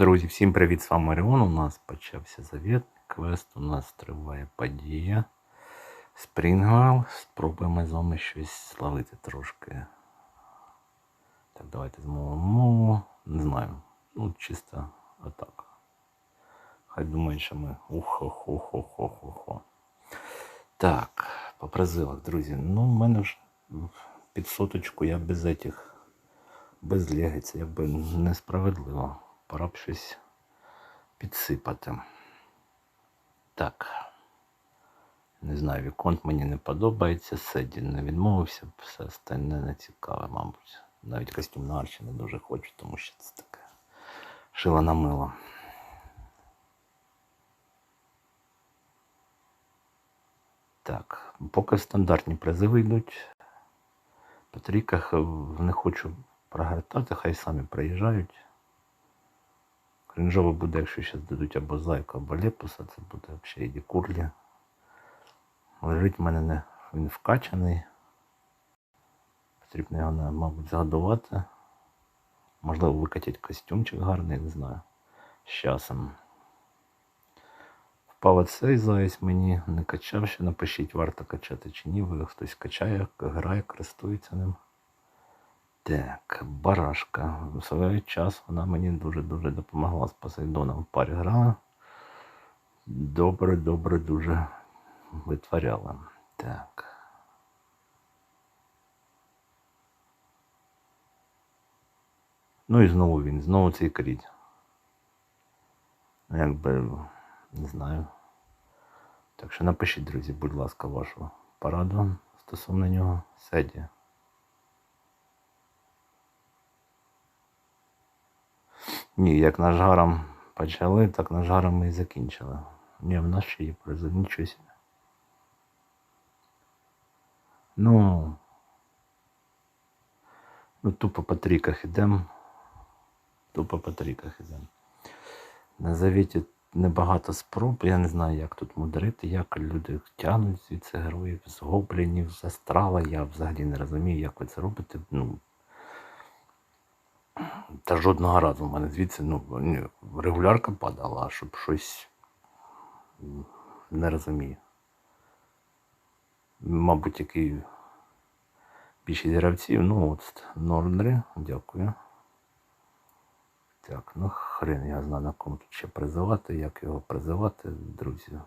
Друзі, всім привіт! З вами Оріон. У нас почався завіт. Квест у нас триває подія. Спрінгвал. Спробуємо з вами щось славити трошки. Так, давайте змовимо. Не знаю. Ну, чисто отак. Хай думають, що ми ухо-хо-хо-хо-хо-хо. Так, по призивах, друзі. Ну, в мене ж під соточку я без этих, без леги. Це якби несправедливо. Пора б щось підсипати. Так. Не знаю, віконт мені не подобається. Седі не відмовився, все остальне не цікаве, мабуть. Навіть костюм арчі не дуже хочу, тому що це таке шило на мило. Так, поки стандартні призиви йдуть. По тріках не хочу прогортати, хай самі приїжджають. Кринжово буде, якщо зараз дадуть або зайку, або лепуса, це буде взагалі іді курлі. Лежить в мене не він вкачаний. Потрібно його, мабуть, згадувати. Можливо, викатять костюмчик гарний, не знаю. З часом. Впав оцей заяць мені не качав ще. Напишіть, варто качати чи ні. Ви хтось качає, грає, користується ним. Так, барашка. У свій час вона мені дуже-дуже допомогла з Посейдоном в парі грала. Добре, добре, дуже витворяла. Так. Ну і знову він, знову цей кріт. Якби не знаю. Так що напишіть, друзі, будь ласка, вашу пораду стосовно нього. Седі. Ні, як нажгаром почали, так нажгаром ми і закінчили. Ні, в нас ще є призов, нічого собі. Ну, ну тупо по тріках ідемо. Тупо по тріках ідемо. На завіті небагато спроб, я не знаю, як тут мудрити, як люди тягнуть звідси героїв з гоблінів, з астрала. Я взагалі не розумію, як ви це робите. Ну, та жодного разу в мене звідси ну, регулярка падала, а щоб щось не розумію. Мабуть, який більшість гравців, ну от Нордри, дякую. Так, ну хрен я знаю на кому тут ще призивати, як його призивати, друзі.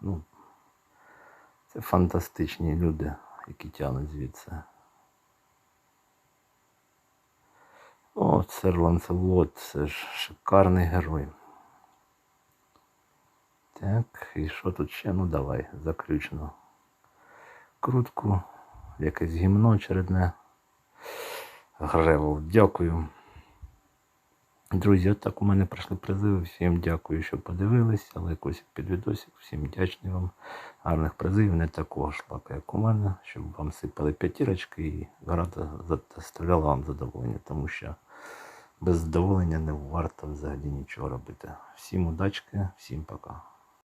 Ну, це фантастичні люди, які тягнуть звідси. О, сер Ланселот, це ж шикарний герой. Так, і що тут ще? Ну давай, заключно. Крутку, якесь гімно очередне. Гревел, дякую. Друзі, отак у мене пройшли призиви. Всім дякую, що подивилися. Лайкосик під відосик. Всім вдячний вам. Гарних призивів, не такого шлака, як у мене, щоб вам сипали п'ятірочки і гра доставляла вам задоволення, тому що без задоволення не варто взагалі нічого робити. Всім удачки, всім пока.